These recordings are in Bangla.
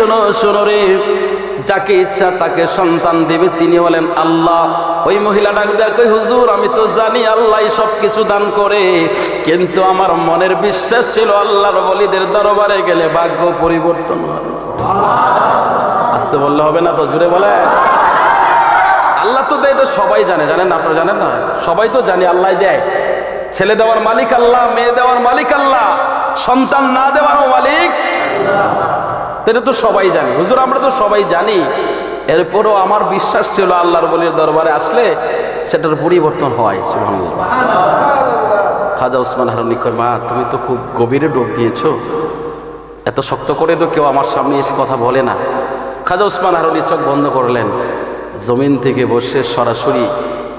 শোনো শোনো রে। যাকে ইচ্ছা তাকে সন্তান দেবে। তিনি বলেন আল্লাহ। ওই মহিলা ডাক কই হুজুর, আমি তো জানি আল্লাহ সব কিছু দান করে। কিন্তু আমার মনের বিশ্বাস ছিল আল্লাহর বলিদের দরবারে গেলে ভাগ্য পরিবর্তন হয়। আসতে বললে হবে না তো জুড়ে বলে। আল্লাহ তো দেয় এটা সবাই জানে। জানেন না আপনারা জানেন না? সবাই তো জানে, আল্লাহ দেয়। ছেলে দেওয়ার মালিক আল্লাহ, মেয়ে দেওয়ার মালিক আল্লাহ। সন্তান না দেওয়ারও মালিক এটা তো সবাই জানি। হুজুর, আমরা তো সবাই জানি। এরপরও আমার বিশ্বাস ছিল আল্লাহর বলির দরবারে আসলে সেটার পরিবর্তন হয়, সুবহানাল্লাহ। খাজা ওসমান হারুনি মা, তুমি তো খুব গভীরে ডোব দিয়েছ। এত শক্ত করে তো কেউ আমার সামনে এসে কথা বলে না। খাজা ওসমান হারুনি চোখ বন্ধ করলেন। জমিন থেকে বসে সরাসরি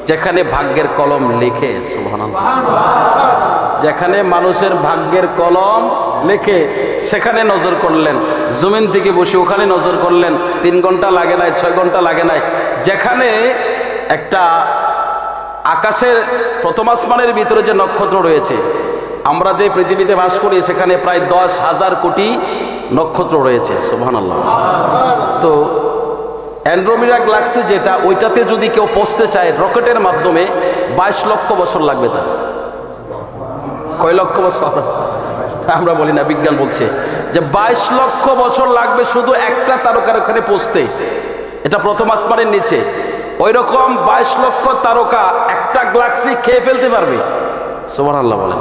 যেখানে ভাগ্যের কলম লিখে, সুবহানাল্লাহ। যেখানে মানুষের ভাগ্যের কলম লেখে সেখানে নজর করলেন। জমিন থেকে বসে ওখানে নজর করলেন। তিন ঘণ্টা লাগে নাই, ছয় ঘণ্টা লাগে নাই। যেখানে একটা আকাশের প্রথম আসমানের ভিতরে যে নক্ষত্র রয়েছে, আমরা যে পৃথিবীতে বাস করি, সেখানে প্রায় দশ হাজার কোটি নক্ষত্র রয়েছে। সোহান আল্লাহ তো অ্যান্ড্রোমিরা গ্লাক্সি যেটা, ওইটাতে যদি কেউ পৌঁছতে চায়, রকেটের মাধ্যমে বাইশ লক্ষ বছর লাগবে তার। কয় লক্ষ বছর? আমরা বলি না, বিজ্ঞান বলছে যে বাইশ লক্ষ বছর লাগবে শুধু একটা তারকার ওখানে পৌঁছতে। এটা প্রথম আসমানের নিচে। ওই রকম বাইশ লক্ষ তারকা একটা গ্লাক্সি খেয়ে ফেলতে পারবে। সোমান আল্লাহ বলেন।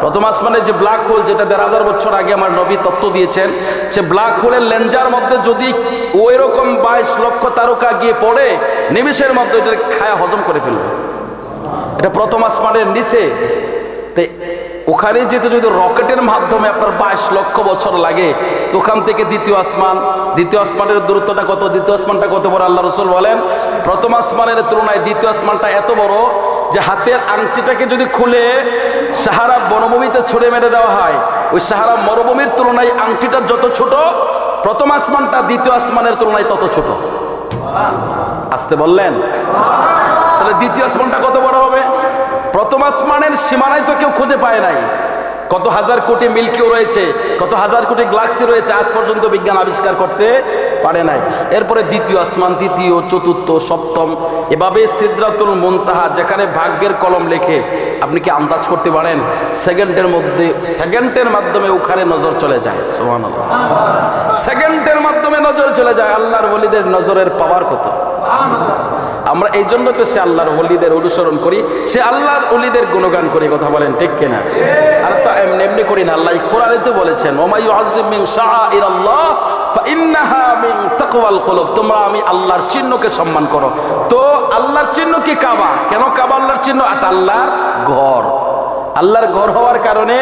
প্রথম আসমানে যে ব্ল্যাক হোল, যেটা দেড় হাজার বছর আগে আমার নবী তত্ত্ব দিয়েছেন, সে ব্ল্যাক হোলের লেঞ্জার মধ্যে যদি ওই রকম বাইশ লক্ষ তারকা গিয়ে পড়ে, নিমিষের মধ্যে এটা খায়া হজম করে ফেলবে। এটা প্রথম আসমানের নিচে। ওখানে যেতে যদি রকেটের মাধ্যমে আপনার বাইশ লক্ষ বছর লাগে তো ওখান থেকে দ্বিতীয় আসমান, দ্বিতীয় আসমানের দূরত্বটা কত, দ্বিতীয় আসমানটা কত বড় আল্লাহ রসুল বলেন? প্রথম আসমানের তুলনায় দ্বিতীয় আসমানটা এত বড় যে হাতের আংটিটাকে যদি খুলে সাহারা বনভূমিতে ছুড়ে মেরে দেওয়া হয়, ওই সাহারা মরুভূমির তুলনায় আংটিটা যত ছোট, প্রথম আসমানটা দ্বিতীয় আসমানের তুলনায় তত ছোট। আসতে বললেন? তাহলে দ্বিতীয় আসমানটা কত বড়? প্রথম আসমানের সীমানায় তো কেউ খুঁজে পায় নাই। কত হাজার কোটি মিল্কিও রয়েছে, কত হাজার কোটি গ্লাক্সি রয়েছে, আজ পর্যন্ত বিজ্ঞান আবিষ্কার করতে পারে নাই। এরপরে দ্বিতীয় আসমান, তৃতীয়, চতুর্থ, সপ্তম, এভাবে সিদ্রাতুল মুনতাহা, যেখানে ভাগ্যের কলম লেখে, আপনি কি আন্দাজ করতে পারেন? সেকেন্ডের মধ্যে, সেকেন্ডের মাধ্যমে ওখানে নজর চলে যায় সোহান সেকেন্ডের মাধ্যমে নজর চলে যায়, আল্লাহর বলিদের নজরের পাওয়ার কত? আমরা এই জন্য তো সে আল্লাহর অলিদের অনুসরণ করি, সে আল্লাহর অলিদের গুণগান করি, কথা বলেন ঠিক কিনা? আর তা এমনি এমনি করি না, আল্লাহ কোরআনে তো বলেছেন ওমাই আজিম মিন শাআইরাল্লাহ ফাইন্নাহা মিন তাকওয়াল কুলুব। তোমরা আমি আল্লাহর চিহ্নকে সম্মান করো। তো আল্লাহর চিহ্ন কি কাবা? কেন কাবা আল্লাহর চিহ্ন? এটা আল্লাহর ঘর। আল্লাহর ঘর হওয়ার কারণে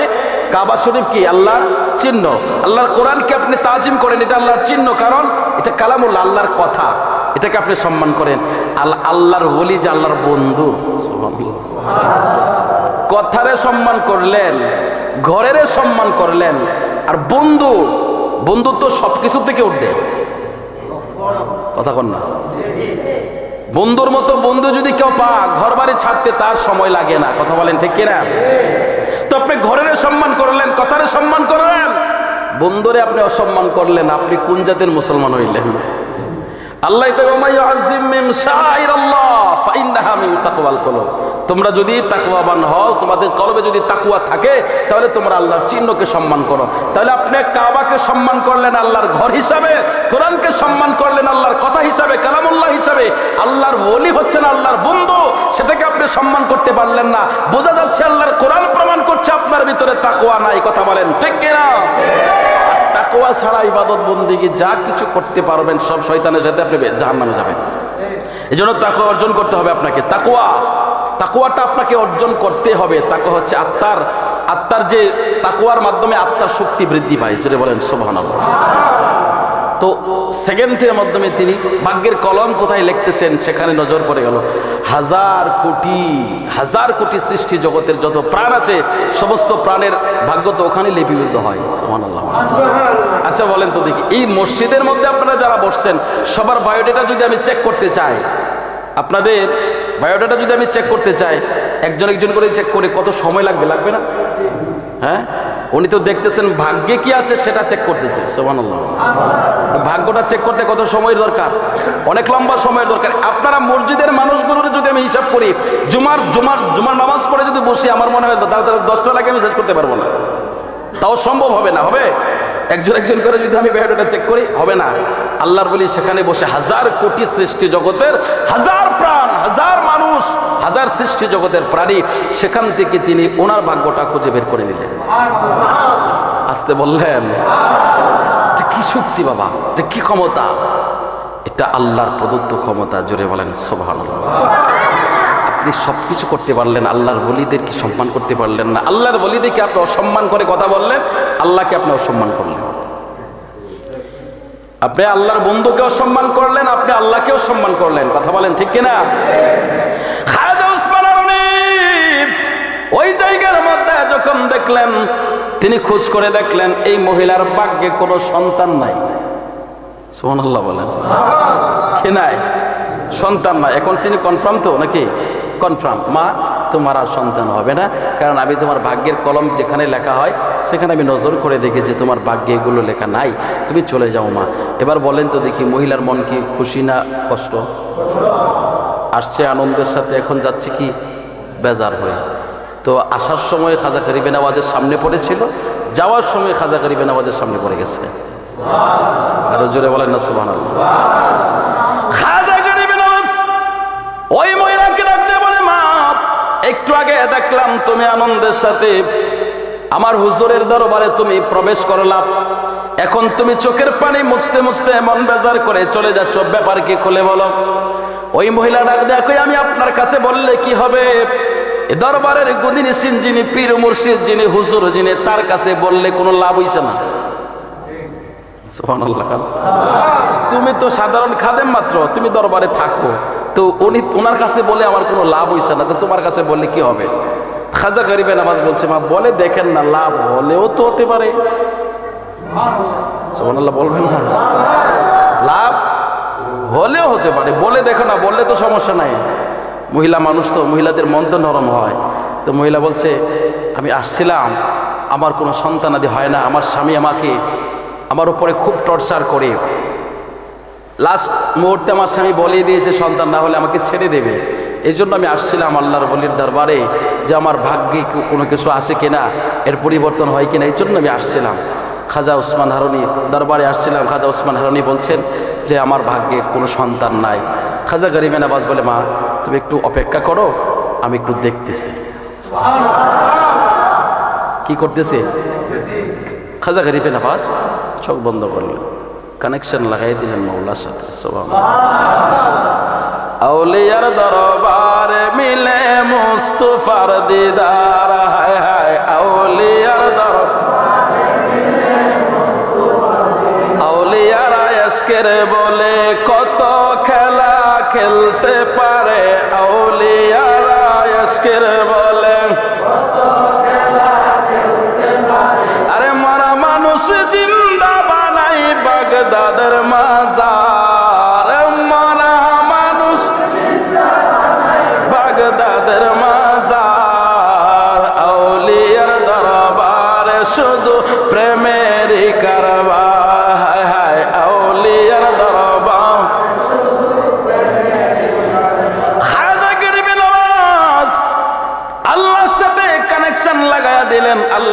কাবা শরীফ কি? আল্লাহর চিহ্ন। আল্লাহর কোরআনকে আপনি তাজিম করেন? এটা আল্লাহর চিহ্ন, কারণ এটা কালামুল্লাহ, আল্লাহর কথা। এটাকে আপনি সম্মান করেন। আল্লাহ আল্লাহর বলি যে আল্লাহর বন্ধু। কথারে সম্মান করলেন, ঘরের সম্মান করলেন, আর বন্ধু বন্ধু তো সব কিছু থেকে উঠবে। কথা কন না। বন্ধুর মতো বন্ধু যদি কেউ পা ঘর বাড়ি ছাড়তে তার সময় লাগে না। কথা বলেন ঠিক কিনা? তো আপনি ঘরের সম্মান করলেন, কথারে সম্মান করলেন। বন্ধুরে আপনি অসম্মান করলেন, আপনি কোন জাতের মুসলমান হইলেন? আল্লাহ তোমরা যদি তাকুয়াবান হও, তোমাদের কলবে যদি তাকুয়া থাকে, তাহলে তোমরা আল্লাহর চিহ্নকে সম্মান করো। তাহলে আপনি কাবাকে সম্মান করলেন আল্লাহর ঘর হিসাবে, কোরআনকে সম্মান করলেন আল্লাহর কথা হিসাবে, কালামুল্লাহ হিসাবে। আল্লাহর ওলি হচ্ছেন আল্লাহর বন্ধু, সেটাকে আপনি সম্মান করতে পারলেন না। বোঝা যাচ্ছে আল্লাহর কোরআন প্রমাণ করছে আপনার ভিতরে তাকুয়া নাই, কথা বলেন, ঠিক কিনা? তাকুয়া ছাড়া ইবাদত বন্দিকে যা কিছু করতে পারবেন সব শয়তানের সাথে আপনি জাহান নামে যাবেন। এই জন্য তাকুয়া অর্জন করতে হবে আপনাকে। তাকোয়া তাকোয়াটা আপনাকে অর্জন করতে হবে। তাকুয়া হচ্ছে আত্মার আত্মার যে তাকোয়ার মাধ্যমে আত্মার শক্তি বৃদ্ধি পায়। সেটা বলেন সোভান তো সেকেন্ডের মাধ্যমে তিনি ভাগ্যের কলম কোথায় লিখতেছেন সেখানে নজর পড়ে গেল। হাজার কোটি হাজার কোটি সৃষ্টি জগতের যত প্রাণ আছে, সমস্ত প্রাণের ভাগ্য তো ওখানে লিপিবদ্ধ হয়। সোমান আচ্ছা বলেন তো দেখি, এই মসজিদের মধ্যে আপনারা যারা বসছেন, সবার বায়োডেটা যদি আমি চেক করতে চাই, আপনাদের বায়োডাটা যদি আমি চেক করতে চাই, একজন একজন করে চেক করে কত সময় লাগবে? লাগবে না? হ্যাঁ? উনি তো দেখতেছেন ভাগ্যে কি আছে সেটা চেক করতেছে সোমানুল্লাহ ভাগ্যটা চেক করতে কত সময়ের দরকার? অনেক লম্বা সময়ের দরকার। আপনারা মসজিদের মানুষগুলোর যদি আমি হিসাব করি, জুমার জুমার জুমার নামাজ পড়ে যদি বসি, আমার মনে হয় তাহলে দশটা লাগে আমি শেষ করতে পারব না। তাও সম্ভব হবে না, হবে? একজন একজন করে যদি আমি ব্যাপারটা চেক করি, হবে না। আল্লাহর বলি সেখানে বসে হাজার কোটি সৃষ্টি জগতের হাজার প্রাণ, হাজার হাজার সৃষ্টি জগতের প্রাণী, সেখান থেকে তিনি ওনার ভাগ্যটা খুঁজে বের করে নিলেন। আসতে বললেন কি শক্তি বাবা? এটা কি ক্ষমতা? এটা আল্লাহর প্রদত্ত ক্ষমতা। জোরে বলেন সোভান আপনি সব কিছু করতে পারলেন, আল্লাহর বলিদের কি সম্মান করতে পারলেন না? আল্লাহর বলিদেরকে আপনি অসম্মান করে কথা বললেন, আল্লাহকে আপনি অসম্মান করলেন। আপনি আল্লাহর বন্ধুকে অসম্মান করলেন, আপনি আল্লাহকেও সম্মান করলেন। কথা বলেন ঠিক কিনা? ওই জায়গার মধ্যে যখন দেখলেন, তিনি খোঁজ করে দেখলেন, এই মহিলার ভাগ্যে কোনো সন্তান নাই। সুবহানাল্লাহ বলেন। কি নাই? সন্তান নাই। এখন তিনি কনফার্ম তো, নাকি? কনফার্ম মা, তোমার আর সন্তান হবে না, কারণ আমি তোমার ভাগ্যের কলম যেখানে লেখা হয়, সেখানে আমি নজর করে দেখেছি তোমার ভাগ্যে এগুলো লেখা নাই। তুমি চলে যাও মা। এবার বলেন তো দেখি, মহিলার মন কি খুশি না কষ্ট? আসছে আনন্দের সাথে, এখন যাচ্ছে কি? বেজার হয়ে। তো আসার সময় খাজা করিবে নামাজের সামনে পড়েছিল, যাওয়ার সময় খাজা করিবে নামাজের সামনে পড়ে গেছে। আরও জোরে বলেন না সুবাহ খাজা ওই মহিলাকে বলে একটু আগে দেখলাম তুমি আনন্দের সাথে। আমার হুজুরের দরবারে তুমি প্রবেশ করলাম এখন তুমি চোখের পানি মুছতে মুছতে মন বেজার করে চলে যাচ্ছ। ব্যাপার কি খুলে বলো? ওই মহিলা ডাক দেখো আমি আপনার কাছে বললে কি হবে? দরবারের গুদিনিসিন যিনি পীর মুর্শিদ, যিনি হুজুর, যিনি তার কাছে বললে কোনো লাভ হইছে না। তুমি তো সাধারণ খাদেম মাত্র, তুমি দরবারে থাকো। তো উনি ওনার কাছে বলে আমার কোনো লাভ হইছে না, তো তোমার কাছে বললে কি হবে? খাজা গরিবে নামাজ বলছে, মা, বলে দেখেন না, লাভ হলেও তো হতে পারে। সুবহানাল্লাহ বলবেন না। লাভ হলেও হতে পারে, বলে দেখো না, বললে তো সমস্যা নাই। মহিলা মানুষ তো, মহিলাদের মন তো নরম হয়। তো মহিলা বলছে, আমি আসছিলাম, আমার কোনো সন্তানাদি হয় না, আমার স্বামী আমাকে, আমার উপরে খুব টর্চার করে। লাস্ট মুহূর্তে আমার স্বামী বলিয়ে দিয়েছে, সন্তান, না হলে আমাকে ছেড়ে দেবে। এই জন্য আমি আসছিলাম আল্লাহর বলির দরবারে, যে আমার ভাগ্যে কোনো কিছু আছে কিনা, এর পরিবর্তন হয় কিনা, এই জন্য আমি আসছিলাম। খাজা উসমান হারুনি দরবারে আসছিলাম, খাজা উসমান হারুনি বলছেন যে আমার ভাগ্যে কোনো সন্তান নাই। খাজা গরিবে নাবাজ বলে, মা, তুমি একটু অপেক্ষা করো, আমি একটু দেখতেছি। কি করতেছে? খাজা গরিবে নাবাজ চোখ বন্ধ করলেন কানেকশন লাগাই দিলেন মৌলার সাথে আউলিয়ার দরবার মিলে মুস্তফার দিদার, হায় হায়, আউলিয়ার এসকের বলে কত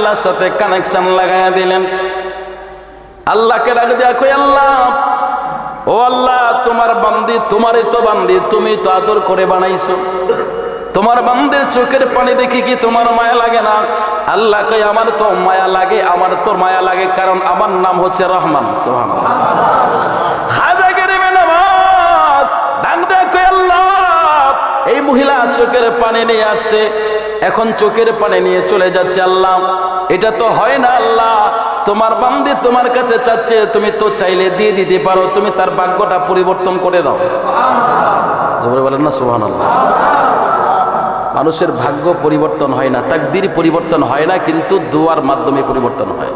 আল্লাহর সাথে কানেকশন লাগায়া দিলেন। আল্লাহকে ডাক কই আল্লাহ, ও আল্লাহ, তোমার বান্দি, তোমারই তো বান্দি, তুমি তো আদর করে বানাইছো। তোমার বান্দের চোখের পানি দেখি কি তোমার মায়া লাগে না? আল্লাহ কই আমার তো মায়া লাগে, আমার তো মায়া লাগে, কারণ আমার নাম হচ্ছে রহমান। আল্লাহ, এই মহিলা চোখের পানি নিয়ে আসছে এখন চোখের পানি নিয়ে চলে যাচ্ছে আল্লাহ। এটা তো হয় না আল্লাহ। তোমার বান্দি তোমার কাছে চাচ্ছে, তুমি তো চাইলে দিয়ে দিতে পারো, তুমি তার ভাগ্যটা পরিবর্তন করে দাও। বলেন না সুহান মানুষের ভাগ্য পরিবর্তন হয় না, তাকদির পরিবর্তন হয় না, কিন্তু দোয়ার মাধ্যমে পরিবর্তন হয়।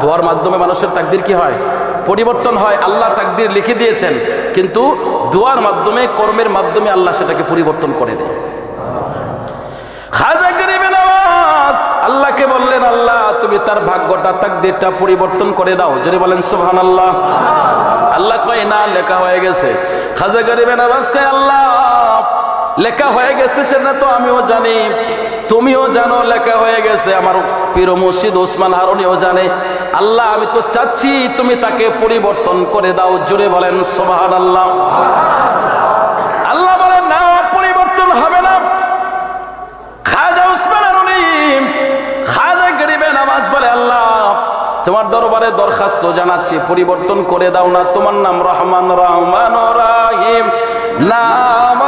দোয়ার মাধ্যমে মানুষের তাকদির কি হয়? পরিবর্তন হয়, আল্লাহ তাকদির লিখে দিয়েছেন, কিন্তু দোয়ার মাধ্যমে, কর্মের মাধ্যমে আল্লাহ সেটাকে পরিবর্তন করে দেয় খাজা গরিবে নওয়াজ আল্লাহকে বললেন, আল্লাহ, তুমি তার ভাগ্যটা, তাকদিরটা পরিবর্তন করে দাও। যদি বলেন সুবহান আল্লাহ আল্লাহ কয়, না, লেখা হয়ে গেছে। খাজা গরিবে নামাজ কয়, আল্লাহ, লেখা হয়ে গেছে সেটা তো আমিও জানি। তুমিও জানো, লেখা হয়ে গেছে। আমার পীর মুর্শিদ ওসমান হারুনিও জানে। আল্লাহ, আমি তো চাচ্ছি তুমি তাকে পরিবর্তন করে দাও। জুড়ে বলেন সোবাহান আল্লাহ বলেন না পরিবর্তন হবে না খাজা উসমান হারুনি খাজা গরিবে নামাজ বলে আল্লাহ তোমার দরবারে দরখাস্ত জানাচ্ছি পরিবর্তন করে দাও না। তোমার নাম রহমান রহমান রাহিম। নাম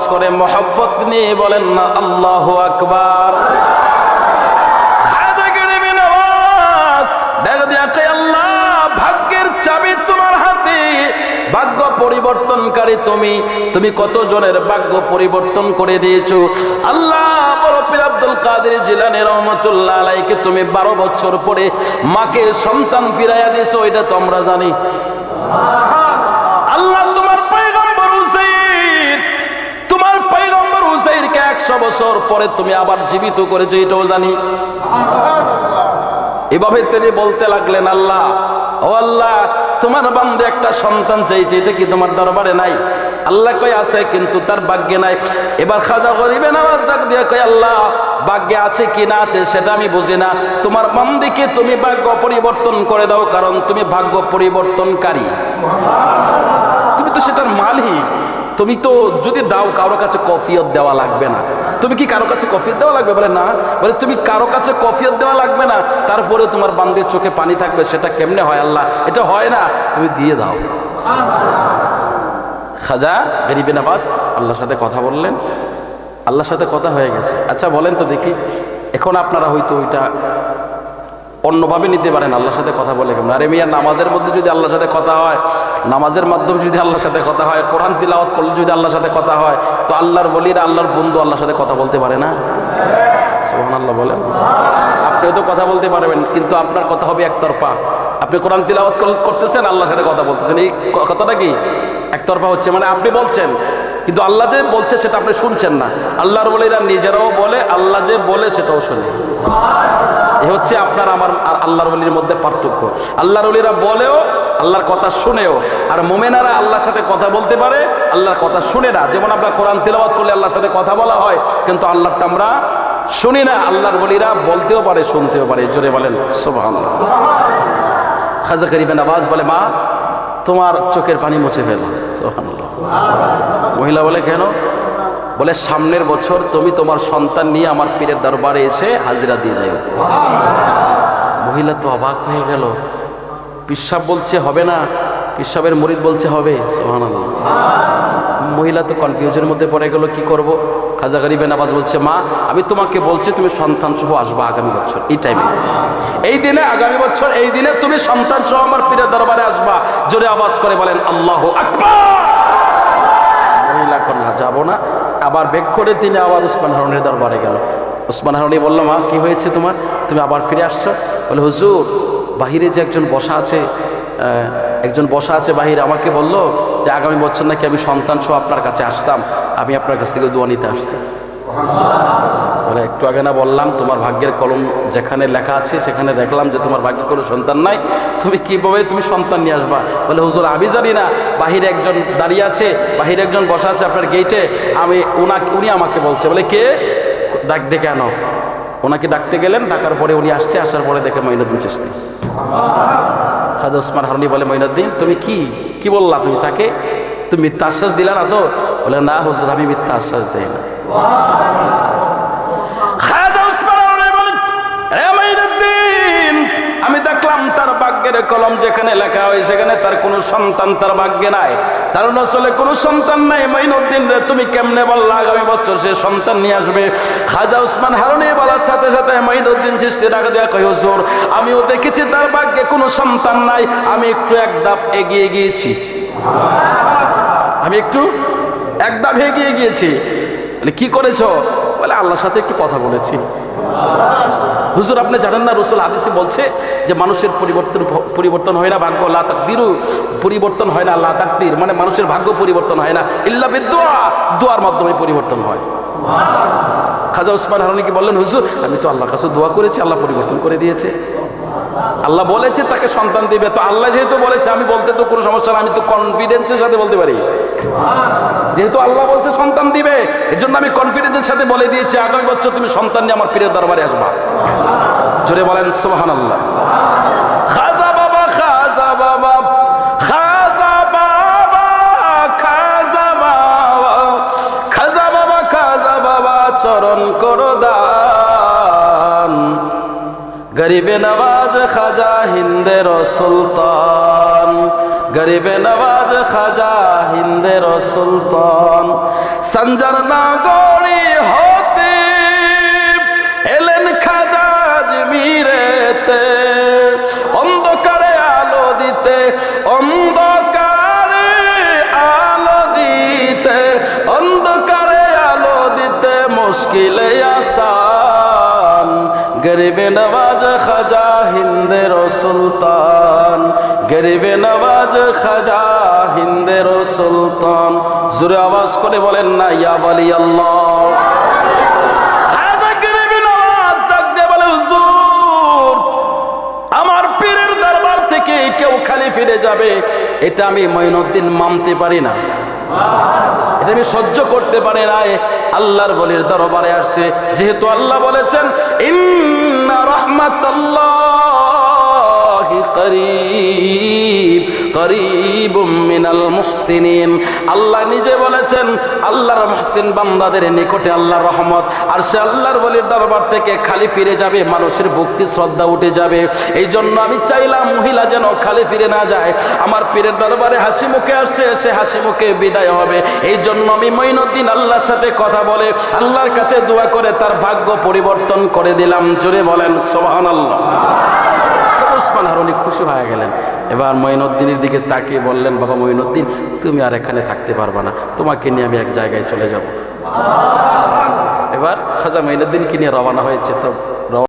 আওয়াজ করে মোহাব্বত নিয়ে বলেন না, আল্লাহ আকবার। পরিবর্তনকারী তুমি। তুমি কত জনের ভাগ্য পরিবর্তন করে দিয়েছ? আল্লাহ বড় আব্দুল কাদের জিলানি রহমতুল্লাহ তুমি বারো বছর পরে মাকে সন্তান ফিরাইয়া দিয়েছ, এটা তো আমরা জানি। বছর পরে তুমি আবার জীবিত করেছ, এটাও জানি। এভাবে তিনি বলতে লাগলেন, আল্লাহ, ও আল্লাহ, তোমার বান্ধে একটা সন্তান চাইছে, এটা কি তোমার দরবারে নাই? আল্লাহ কই আছে, কিন্তু তার ভাগ্যে নাই। এবার খাজা গরিবে নামাজ ডাক দিয়ে কই আল্লাহ, ভাগ্যে আছে কি না আছে, সেটা আমি বুঝি না। তোমার বান্দিকে তুমি ভাগ্য পরিবর্তন করে দাও, কারণ তুমি ভাগ্য পরিবর্তনকারী। তুমি তো সেটার মালিক। তুমি তো যদি দাও কারও কাছে কফিয়ত দেওয়া লাগবে না, তুমি কি কারও কাছে কফিয়ত দেওয়া লাগবে? বলে না। বলে, তুমি কারও কাছে কফিয়ত দেওয়া লাগবে না তারপরে তোমার বান্দির চোখে পানি থাকবে, সেটা কেমনে হয় আল্লাহ? এটা হয় না, তুমি দিয়ে দাও। খাজা গরিবে নাবাস আল্লাহর সাথে কথা বললেন। আল্লাহর সাথে কথা হয়ে গেছে। আচ্ছা বলেন তো দেখি, এখন আপনারা হয়তো ওইটা অন্যভাবে নিতে পারেন, আল্লাহর সাথে কথা বলে কেমন আরে মিয়া, নামাজের মধ্যে যদি আল্লাহর সাথে কথা হয়, নামাজের মাধ্যমে যদি আল্লাহর সাথে কথা হয়, কোরআন তিলাওয়াত করলে যদি আল্লাহর সাথে কথা হয়, তো আল্লাহর বলিরা আল্লাহর বন্ধু আল্লাহর সাথে কথা বলতে পারে না? সোহান আল্লাহ বলে আপনিও তো কথা বলতে পারবেন, কিন্তু আপনার কথা হবে একতরফা। আপনি কোরআন তিলাওয়াত কর- করতেছেন, আল্লাহর সাথে কথা বলতেছেন। এই কথাটা কি? একতরফা হচ্ছে মানে আপনি বলছেন, কিন্তু আল্লাহ যে বলছে সেটা আপনি শুনছেন না। আল্লাহর বলিরা নিজেরাও বলে, আল্লাহ যে বলে সেটাও শুনে। এ হচ্ছে আপনার আমার আর আল্লাহর বলির মধ্যে পার্থক্য। আল্লাহর বলিরা বলেও, আল্লাহর কথা শুনেও, আর মোমেনারা আল্লাহর সাথে কথা বলতে পারে, আল্লাহর কথা শুনে না। যেমন আমরা কোরআন তেলাওয়াত করলে আল্লাহর সাথে কথা বলা হয়, কিন্তু আল্লাহটা আমরা শুনি না। আল্লাহর বলিরা বলতেও পারে, শুনতেও পারে। জোরে বলেন, সুবহানাল্লাহ। খাজা করিবেন আওয়াজ বলে, মা, তোমার চোখের পানি মুছে ফেল। সুবহানাল্লাহ। মহিলা বলে, কেন? বলে, সামনের বছর তুমি তোমার সন্তান নিয়ে আমার পীরের দরবারে এসে হাজিরা দিয়ে যাই মহিলা তো অবাক হয়ে গেল। পিসাব বলছে, হবে না। পিসাবের মরিদ বলছে, হবে। মহিলা তো কনফিউজের মধ্যে পড়ে গেল, কি করব? খাজা গরিবে নামাজ বলছে, মা, আমি তোমাকে বলছি তুমি সন্তান সহ আসবা আগামী বছর, এই টাইমে এই দিনে, আগামী বছর, এই দিনে তুমি সন্তান সহ আমার পীরের দরবারে আসবা। জোরে আওয়াজ করে বলেন, আল্লাহ আকবার! মহিলা কন না যাব না। আবার বেগ করে তিনি আবার উসমান হারুনের দরবারে গেল। উসমান হারুনি বলল, মা, কি হয়েছে তোমার? তুমি আবার ফিরে আসছো? বলে, হুজুর, বাহিরে যে একজন বসা আছে একজন বসা আছে বাহিরে, আমাকে বলল যে আগামী বছর নাকি আমি সন্তান সহ আপনার কাছে আসতাম, আমি আপনার কাছ থেকে দোয়া নিতে আসছি। বলে, একটু আগে না বললাম, তোমার ভাগ্যের কলম যেখানে লেখা আছে, সেখানে দেখলাম যে তোমার ভাগ্যে কোনো সন্তান নাই। তুমি কীভাবে তুমি সন্তান নিয়ে আসবা? বলে, হুজুর, আমি জানি না। বাহিরে একজন দাঁড়িয়ে আছে, বাহিরে একজন বসা আছে আপনার গেটে আমি উনাকে, উনি আমাকে বলছে। বলে, কে? ডাক ডেকে আনো। ওনাকে ডাকতে গেলেন, ডাকার পরে উনি আসছে, আসার পরে দেখে মঈনুদ্দিন চেষ্টি। খাজা ওসমান হারুনি বলে, মঈনুদ্দিন, তুমি কি? কি বললা তুমি তাকে? তুমি মিথ্যা আশ্বাস দিলা না তো বলে, না হুজুর, আমি মিথ্যা আশ্বাস দেই না। খাজা ওসমান হারুনি বলেন, "রে মঈনুদ্দিন, আমি দেখলাম তার যেখানে লেখা হয় সেখানে তার কোনো সন্তান তার নাই। আসলে কোনো সন্তান নাই। রে তুমি কেমনে বছর সে সন্তান নিয়ে আসবে? খাজা উসমান বলার সাথে সাথে কই আমিও দেখেছি তার ভাগ্যে কোনো সন্তান নাই। আমি একটু এক ধাপ এগিয়ে গিয়েছি। আমি একটু এক ধাপ এগিয়ে গিয়েছি। বলে, কি করেছ? বলে, আল্লাহর সাথে একটু কথা বলেছি। হুজুর, আপনি জানেন না, রসুল হাদিসে বলছে যে মানুষের পরিবর্তন পরিবর্তন হয় না, ভাগ্য আল্লাহ তাকদিরও পরিবর্তন হয় না আল্লাহ তাকদির মানে মানুষের ভাগ্য পরিবর্তন হয় না, ইল্লা বিদোয়া, দোয়ার মাধ্যমে পরিবর্তন হয়। খাজা উসমান হারুনি কি বললেন, হুজুর, আমি তো আল্লাহর কাছে দোয়া করেছি, আল্লাহ পরিবর্তন করে দিয়েছে। আল্লাহ বলেছে, তাকে সন্তান দিবে। তো আল্লাহ যেহেতু বলেছে, আমি বলতে তো কোনো সমস্যা না, আমি তো কনফিডেন্সের সাথে বলতে পারি। যেহেতু আল্লাহ বলছে সন্তান দিবে, এজন্য আমি কনফিডেন্সের সাথে বলে দিয়েছি, আগামী বছর তুমি সন্তান নিয়ে আমার পীরের দরবারে আসবা। জোরে বলেন সোহান আল্লাহ খাজা বাবা খাজা বাবা খাজা বাবা খাজা বাবা খাজা বাবা, চরণ করো দান গরিবে নওয়াজ খাজা, হিন্দের সুলতান। গরিবে নওয়াজ খাজা হিন্দের সুলতান। সঞ্জর নাগরি হতে এলেন খাজা জমিরেতে অন্ধকারে আলো দিতে, অন্ধকারে আলো দিতে, অন্ধকারে আলো দিতে মুশকিলে আসান। গরিবে নওয়াজ খাজা হিন্দের সুলতান। গরিবে নওয়াজ খাজা, হিন্দের সুলতান। জোরে আওয়াজ করে বলেন না, ইয়া বলি আল্লাহ আমার পীরের দরবার থেকে কেউ খালি ফিরে যাবে। এটা আমি মঈনুদ্দিন মানতে পারি না। এটা আমি সহ্য করতে পারি না। আল্লাহর বলির দরবারে আসছে। যেহেতু আল্লাহ বলেছেন, ইন্না রাহমাতাল্লাহি। করিব করিব মিনাল মুহসিনিন। আল্লাহ নিজে বলেছেন, আল্লাহর মুহসিন বান্দাদের নিকটে আল্লাহর রহমত। আর সে আল্লাহর বলির দরবার থেকে খালি ফিরে যাবে, মানুষের ভক্তি, শ্রদ্ধা উঠে যাবে। এই জন্য আমি চাইলাম, মহিলা যেন খালি ফিরে না যায়। আমার পীরের দরবারে হাসি মুখে আসছে সে হাসি মুখে বিদায় হবে। এই জন্য আমি মঈনুদ্দিন আল্লাহর সাথে কথা বলে, আল্লাহর কাছে দোয়া করে তার ভাগ্য পরিবর্তন করে দিলাম। জোরে বলেন সোহান আল্লাহ ওসমান হারুনি খুশি হয়ে গেলেন। এবার মঈনুদ্দিনের দিকে তাকিয়ে বললেন, বাবা মঈনুদ্দিন, তুমি আর এখানে থাকতে পারবা না। তোমাকে নিয়ে আমি এক জায়গায় চলে যাব। এবার খাজা মঈনুদ্দিনকে নিয়ে রওনা হয়েছে। তো